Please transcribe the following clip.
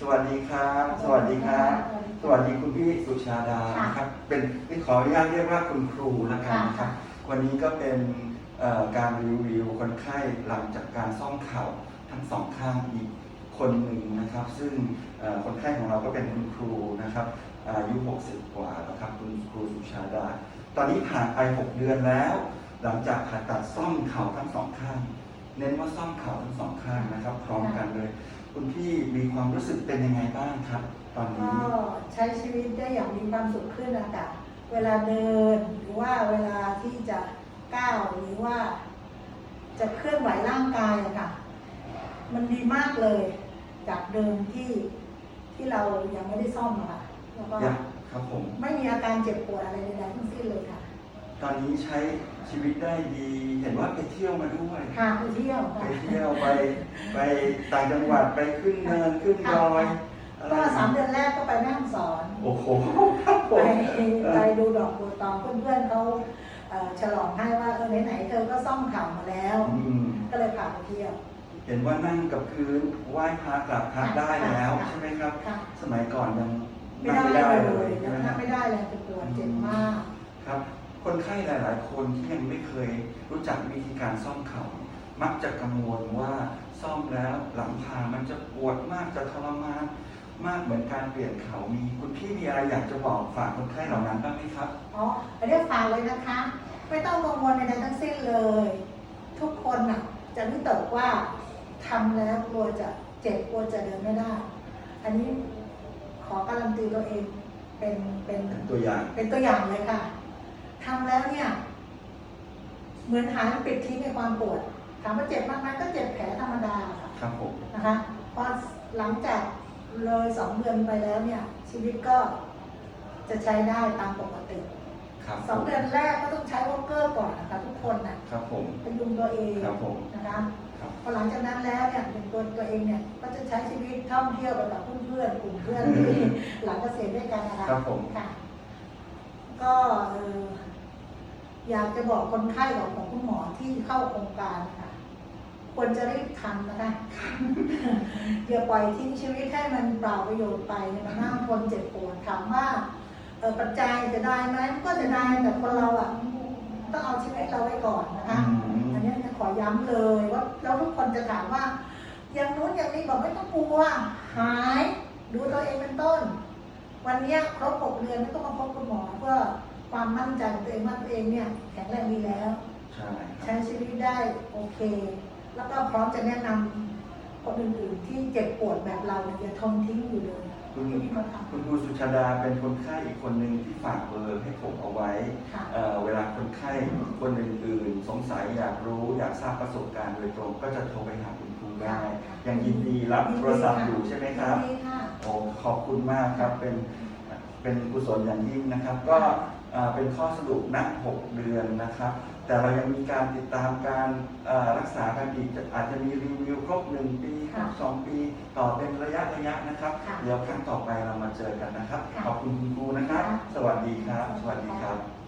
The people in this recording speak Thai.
สวัสดีครับ สวัสดีครับ สวัสดีคุณพี่สุชาดาค่ะนะครับ เป็นเป็นขออนุญาตเรียกว่าคุณครูแล้วกันนะครับ วันนี้ก็เป็นเอ่อการรีวิวคนไข้หลังจากการซ่อมเข่าทั้งสองข้างอีกคนหนึ่งนะครับ ซึ่งเอ่อคนไข้ของเราก็เป็นคุณครูนะครับอายุ 60 กว่าแล้วครับคุณครูสุชาดา ตอนนี้ผ่านไป 6 เดือนแล้ว หลังจากผ่าตัดซ่อมเข่าทั้งสองข้าง เน้นว่าซ่อมเข่าทั้งสองข้างนะครับ พร้อมกันเลย คุณพี่มีความรู้สึกเป็นยังไงบ้างครับ ตอนก็นี้ใช้ชีวิตได้อย่างมีความสุขขึ้นนะคะเวลาเดินหรือว่าเวลาที่จะก้าวหรือว่า จะเคลื่อนไหวร่างกายอะค่ะ มันดีมากเลย จากเดิมที่ที่เรายังไม่ได้ซ่อมอะค่ะแล้วก็อยากครับผม ไม่มีอาการเจ็บปวดอะไรใดๆทั้งสิ้นเลยค่ะ ตอนนี้ใช้ชีวิตได้ดี เห็นว่าไปเที่ยวมาด้วยค่ะไปเที่ยวไปค่ะเที่ยวไปไปต่างจังหวัดไปขึ้นเนินขึ้นดอยอะไรก็สามเดือนแรกก็ไปแม่ฮ่องสอน โอ้โหครับผไปมไปดูดอกบัวตองเพื่อนๆเขาเอ่อฉลองให้ว่าเออไหนๆเธอก็ซ่อมเข่ามาแล้ว อืมก็เลยพาไปเที่ยว เห็นว่านั่งกับพื้นไหว้พระกราบพระได้แล้วค่ะใช่ไหมครับ ค่ะ สมัยก่อนยังไม่นั่งได้ไม่ได้เลเลยยใช่ไหมคนั่รังบ ไม่ได้เลยจะปวดเจ็บมาก ครับ คนไข้หลาย ๆ คนที่ยังไม่เคยรู้จักวิธีการซ่อมเข่ามักจะกังวลว่าซ่อมแล้วหลังผ่ามันจะปวดมากจะทรมานมากเหมือนการเปลี่ยนเข่ามีคุณพี่มีอะไรอยากจะบอกฝากคนไข้เหล่านั้นบ้างไหมครับอ๋ออันนี้ฝากเลยนะคะ ไม่ต้องกังวลใดๆทั้งสิ้นเลย ทุกคนน่ะจะวิตกว่าทำแล้วกลัวจะเจ็บกลัวจะเดินไม่ได้ อันนี้ขอการันตีตัวเองเป็นเป็นเป็นตัวอย่างเป็นตัวอย่างเลยค่ะ ทำแล้วเนี่ย เหมือนหายปิดทิ้งในความปวด ถามว่าเจ็บมากไหมก็เจ็บแผลธรรมดาค่ะครับผมนะคะพอหลังจากเลยสองเดือนไปแล้วเนี่ย ชีวิตก็จะใช้ได้ตามปกติครับสองเดือนแรกก็ต้องใช้วอลเกอร์ก่อนนะคะทุกคนน่ะครับผมพยุงตัวเองครับผมนะคะครับพอหลังจากนั้นแล้วเนี่ยเป็นตัวตัวเองเนี่ยก็จะใช้ชีวิตท่องเที่ยวไปกับเพื่อนๆกลุ่มเพื่อนที่หลังเกษียณด้วยกันนะคะครับผมค่ะ ก็เอ่ออยากจะบอกคนไข้ของของคุณหมอที่เข้าโครงการนะคะควรจะรีบทำนะคะอย่าปล่อยทิ้งชีวิตให้มันเปล่าประโยชน์ไปเนี่ยมันนั่งทนเจ็บปวดถามว่าเออปัจจัยจะได้ไหมมันก็จะได้แต่คนเราอะต้องเอาชีวิตเราไว้ก่อนนะคะอืมอันนี้ขอย้ำเลยว่าแล้วทุกคนจะถามว่า อย่างนู้นอย่างนี้บอกไม่ต้องกลัวหายดูตัวเองเป็นต้น วันเนี้ยครบหกเดือนไม่ต้องมาพบคุณหมอเพื่อ ความมั่นใจของตัวเองว่าตัวเองเนี่ยแข็งแรงดีแล้ว ใช่ครัใช้บชีวิตได้โอเค แล้วก็พร้อมจะแนะนำคนอื่นๆที่เจ็บปวดแบบเราเนี่ยอย่าทนทิ้งอยู่เลยคุณที่มาทคุณครูสุชาดาเป็นคนไข้อีกคนหนึ่งที่ฝากเบอร์ให้ผมเอาไว้ำค่ะ เอ่อเวลาคนไข้คนอื่นๆ สงสัยอยากรู้อยากทราบประสบการณ์โดยตรง ก็จะโทรไปหาคุณครูได้ค่ะ ยังยินดีรับโทรศัพท์อยู่ใช่ไหมครับดีค่ะ โอ้ขอบคุณมากครับเป็น เป็นกุศลอย่างยิ่งนะครับ ก็เอ่อเป็นข้อสรุปนะ6เดือนนะครับ แต่เรายังมีการติดตามการเอ่อรักษากันอีกจะอาจจะมีรีวิวครบ1ปีครบค่ะ2ปี ต่อเป็นระยะระยะนะครับค่ะเดี๋ยวครั้งต่อไปเรามาเจอกันนะครับค่ะขอบคุณคุณครูนะครับค่ะสวัสดีครับ สวัสดีครับะ